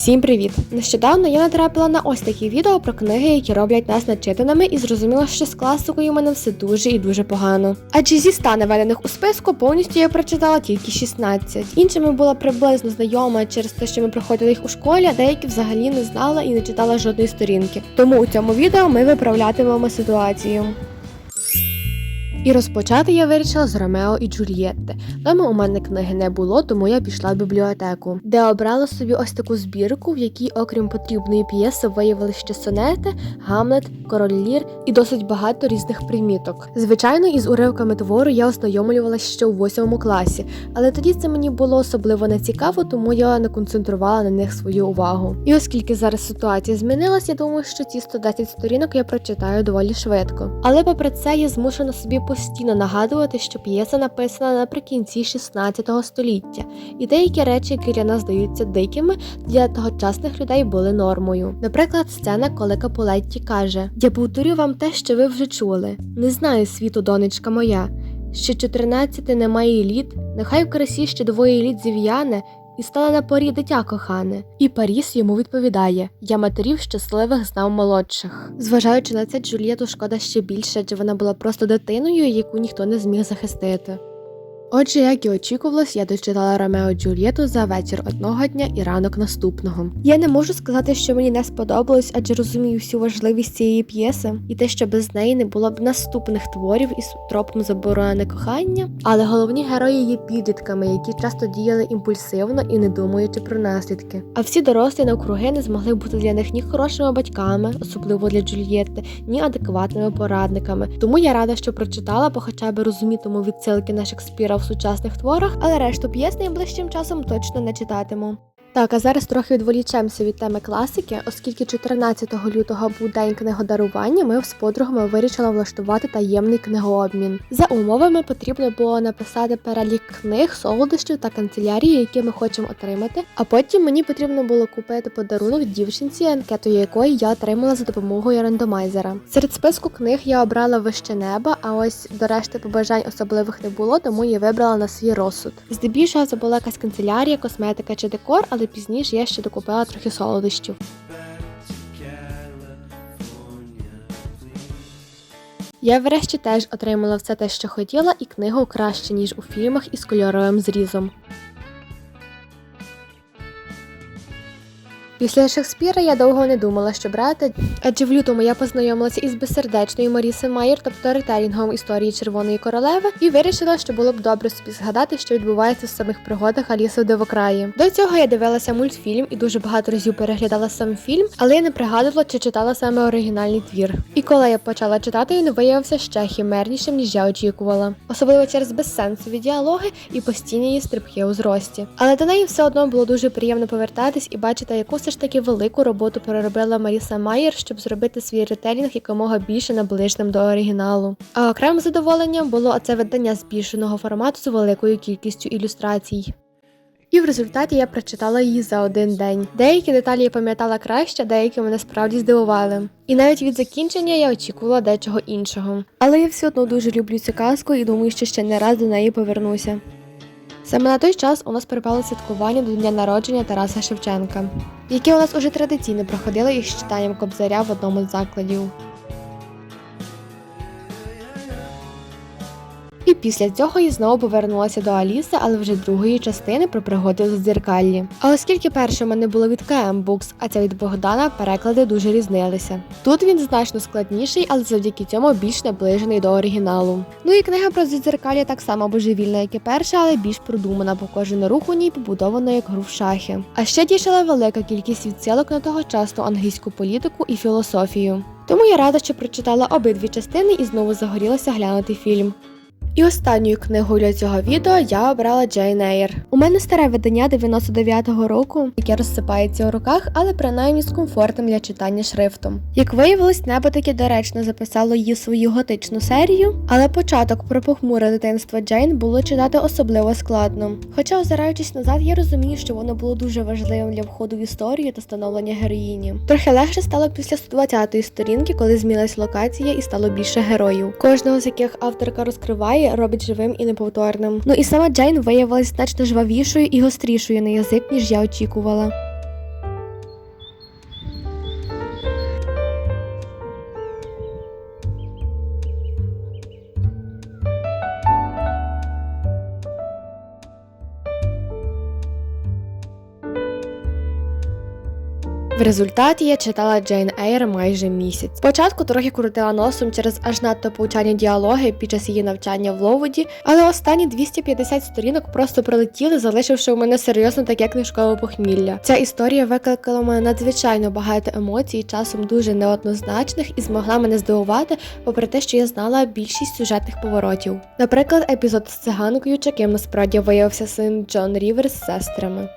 Всім привіт! Нещодавно я натрапила на ось такі відео про книги, які роблять нас начитаними, і зрозуміла, що з класикою у мене все дуже і дуже погано. Адже зі 100 наведених у списку повністю я прочитала тільки 16. Іншими була приблизно знайома через те, що ми проходили їх у школі, а деякі взагалі не знала і не читала жодної сторінки. Тому у цьому відео ми виправлятимемо ситуацію. І розпочати я вирішила з Ромео і Джульєтти. Дома у мене книги не було, тому я пішла в бібліотеку, де обрала собі ось таку збірку, в якій, окрім потрібної п'єси, виявили ще сонети, Гамлет, Король Лір і досить багато різних приміток. Звичайно, із уривками твору я ознайомлювалася ще у восьмому класі, але тоді це мені було особливо не цікаво, тому я не концентрувала на них свою увагу. І оскільки зараз ситуація змінилась, я думаю, що ці 110 сторінок я прочитаю доволі швидко. Але попри це, я змушена собі постійно нагадувати, що п'єса написана наприкінці 16 століття, і деякі речі, які для нас здаються дикими, для тогочасних людей були нормою. Наприклад, сцена, коли Капулетті каже: Я повторю вам те, що ви вже чули. Не знаю світу, донечка моя. Ще 14 немає літ, нехай в красі ще двоє літ зів'яне, і стала на порі дитя кохане. І Паріс йому відповідає: Я матерів щасливих знав молодших. Зважаючи на це, Джульєту шкода ще більше, адже вона була просто дитиною, яку ніхто не зміг захистити. Отже, як і очікувалось, я дочитала Ромео Джульєту за вечір одного дня і ранок наступного. Я не можу сказати, що мені не сподобалось, адже розумію всю важливість цієї п'єси і те, що без неї не було б наступних творів із тропом заборонене кохання. Але головні герої є підлітками, які часто діяли імпульсивно і не думаючи про наслідки. А всі дорослі навкруги не змогли бути для них ні хорошими батьками, особливо для Джульєтти, ні адекватними порадниками. Тому я рада, що прочитала, бо хоча б розумітиму відсилки на Шекспіра сучасних творах, але решту п'єс найближчим часом точно не читатиму. Так, а зараз трохи відволічемося від теми класики, оскільки 14 лютого був день книгодарування, ми з подругами вирішили влаштувати таємний книгообмін. За умовами потрібно було написати перелік книг, солодощів та канцелярії, які ми хочемо отримати. А потім мені потрібно було купити подарунок дівчинці, анкету якої я отримала за допомогою рандомайзера. Серед списку книг я обрала вище неба, а ось до решти побажань особливих не було, тому я вибрала на свій розсуд. Здебільшого це була якась канцелярія, косметика чи декор, але пізніше я ще докупила трохи солодощів. Я врешті теж отримала все те, що хотіла, і книгу краще, ніж у фільмах із кольоровим зрізом. Після Шекспіра я довго не думала, що брати, адже в лютому я познайомилася із безсердечною Маріси Майер, тобто ретелінгом історії Червоної королеви, і вирішила, що було б добре собі згадати, що відбувається в самих пригодах Аліси в Дивокраї. До цього я дивилася мультфільм і дуже багато разів переглядала сам фільм, але я не пригадувала, чи читала саме оригінальний твір. І коли я почала читати, він виявився ще хімернішим, ніж я очікувала, особливо через безсенсові діалоги і постійні її стрибки у зрості. Але до неї все одно було дуже приємно повертатись і бачити, яку все ж таки велику роботу переробила Маріса Майер, щоб зробити свій ретелінг якомога більше наближеним до оригіналу. А окремим задоволенням було оце видання збільшеного формату з великою кількістю ілюстрацій. І в результаті я прочитала її за один день. Деякі деталі я пам'ятала краще, деякі мене справді здивували. І навіть від закінчення я очікувала дечого іншого. Але я все одно дуже люблю цю казку і думаю, що ще не раз до неї повернуся. Саме на той час у нас припало святкування до дня народження Тараса Шевченка, яке у нас уже традиційно проходило із читанням кобзаря в одному з закладів. І після цього я знову повернулася до Аліси, але вже другої частини про пригоди у дзеркаллі. А оскільки перше в мене було від КМ Books, а ця від Богдана, переклади дуже різнилися. Тут він значно складніший, але завдяки цьому більш наближений до оригіналу. Ну і книга про дзеркалля так само божевільна, як і перша, але більш продумана, бо кожен рух у ній побудовано як гру в шахи. А ще тішила велика кількість відсилок на тогочасну англійську політику і філософію. Тому я рада, що прочитала обидві частини і знову загорілася глянути фільм. І останньою книгою для цього відео я обрала Джейн Ейр. У мене старе видання 99-го року, яке розсипається у руках, але принаймні з комфортним для читання шрифтом. Як виявилось, небо таки доречно записало її свою готичну серію, але початок про похмуре дитинство Джейн було читати особливо складно. Хоча, озираючись назад, я розумію, що воно було дуже важливим для входу в історію та становлення героїні. Трохи легше стало після 120-ї сторінки, коли змінилась локація і стало більше героїв. Кожного з яких авторка розкриває, робить живим і неповторним. Ну і сама Джейн виявилась значно жвавішою і гострішою на язик, ніж я очікувала. В результаті я читала Джейн Ейр майже місяць. Спочатку трохи крутила носом через аж надто повчання діалоги під час її навчання в Ловоді, але останні 250 сторінок просто пролетіли, залишивши у мене серйозно таке книжкове похмілля. Ця історія викликала мене надзвичайно багато емоцій, часом дуже неоднозначних, і змогла мене здивувати, попри те, що я знала більшість сюжетних поворотів. Наприклад, епізод з циганкою, яким насправді виявився син Джон Рівер з сестрами.